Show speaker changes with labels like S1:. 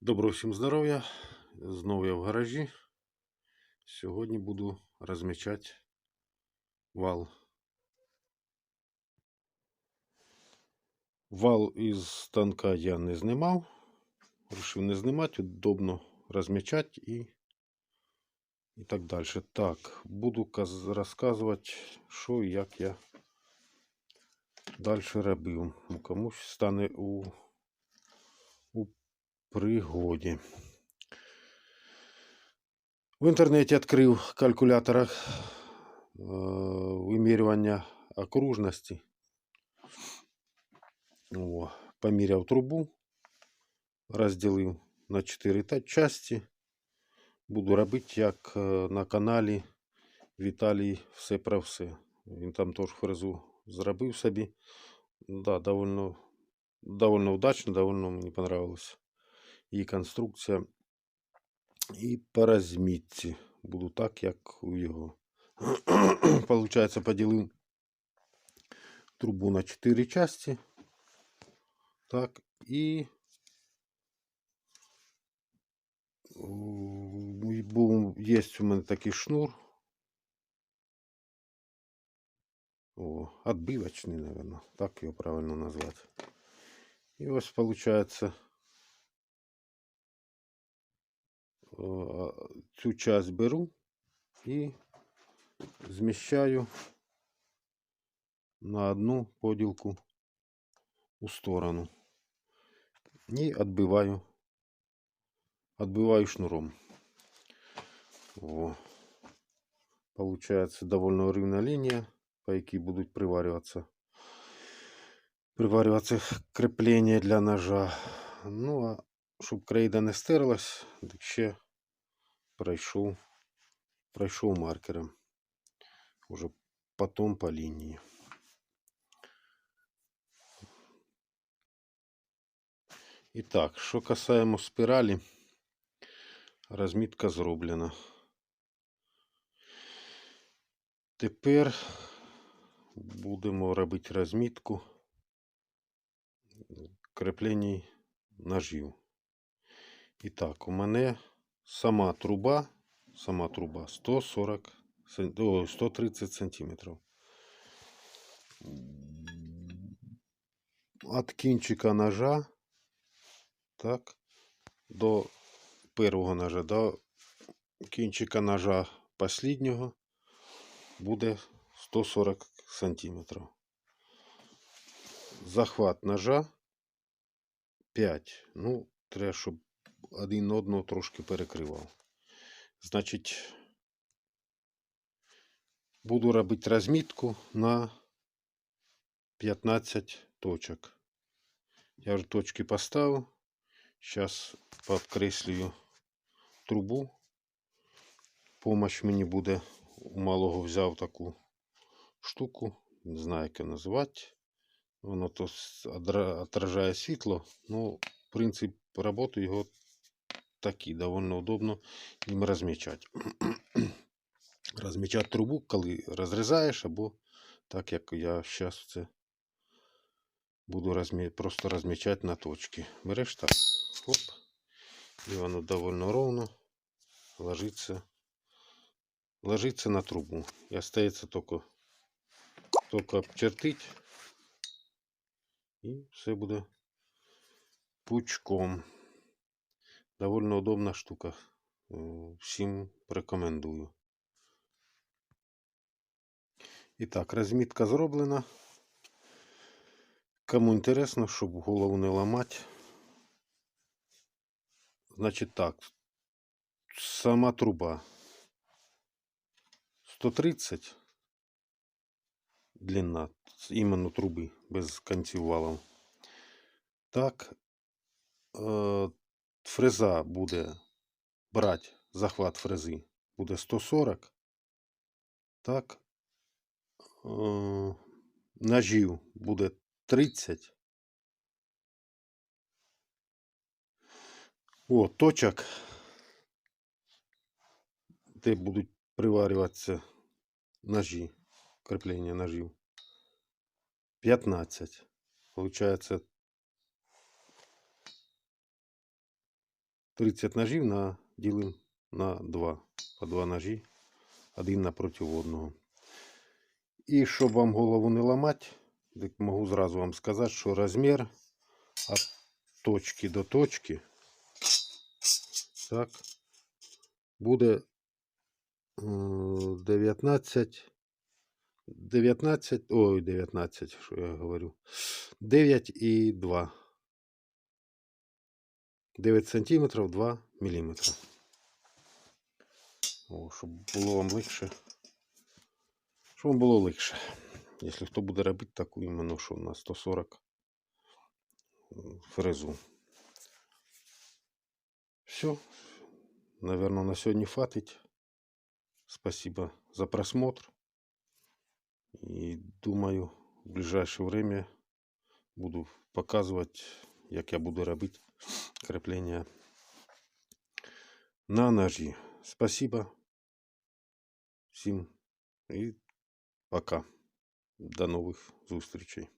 S1: Доброго всім здоров'я. Знову я в гаражі. Сьогодні буду розмічати вал. Вал із станка я не знімав. Рішив не знімати, удобно розмічати і, і так далі. Так, буду розказувати, що і як я далі робив. Комусь стане у пригоді. В інтернеті відкрив калькулятор е, вимірювання окружності. О, поміряв трубу, розділив на 4 та часті. Буду робити, як е, на каналі Віталій все про все. Він там теж фрезу зробив собі. Да, довольно, довольно удачно, довольно мені понравилось. І конструкція. І по розмітці. Буду так, як у його. Получається, поділив трубу на 4 часті. Так, і є у мене такий шнур. О, отбивочний, наверное, так його правильно назвати. І ось получается цю часть беру і зміщаю на одну поділку у сторону. І відбиваю, відбиваю шнуром. О. Получается довольно рівна лінія, по якій будуть приварюватися приварюватися кріплення для ножа. Ну, а щоб крейда не стерлась, так ще пройшов, пройшов маркером. Уже потом по лінії. І так, що касаємо спіралі, розмітка зроблена. Тепер будемо робити розмітку крепленій ножів. І у мене сама труба, сама труба 140, сен- о, 130 сантиметрів. От кінчика ножа, так, до первого ножа, до кінчика ножа последнього буде 140 сантиметрів. Захват ножа 5. Ну, треба, щоб один одного трошки перекривав. Значить, буду робити розмітку на 15 точок. Я вже точки поставив. Зараз підкреслюю трубу. Помощь мені буде. У малого взяв таку штуку. Не знаю, як її називати. Воно то отражає світло. Ну, принцип роботи його такий. Довольно удобно їм розмічати. розмічати трубу, коли розрізаєш, або так як я зараз це буду розмі... просто розмічати на точки. Береш так, хоп, і воно довольно ровно ложиться, ложиться на трубу. І остається тільки, тільки обчертить, і все буде пучком. Довольно удобна штука. Е, Всім рекомендую. І так, розмітка зроблена. Кому інтересно, щоб голову не ламати. Значить так, сама труба 130 длина іменно труби без конців валом. Так, е, фреза буде брати захват фрези буде 140. Так, е, ножів буде 30. О, точок, де будуть приварюватися ножі, креплення ножів. 15. Получается 30 ножів на, ділимо на 2. По 2 ножі, один напроти одного. І щоб вам голову не ламати, можу зразу вам сказати, що розмір від точки до точки так, буде е, 19, 19, ой, 19, що я говорю, 9 і 2. 9 сантиметрів 2 міліметри. О, щоб було вам легше. Щоб вам було легше. Якщо хто буде робити таку іменно, що на 140 фрезу. Все. Наверное, на сегодня хватит. Спасибо за просмотр. И думаю, в ближайшее время буду показывать, як я буду робити креплення на ножі. Спасибо всім і пока. До нових зустрічей.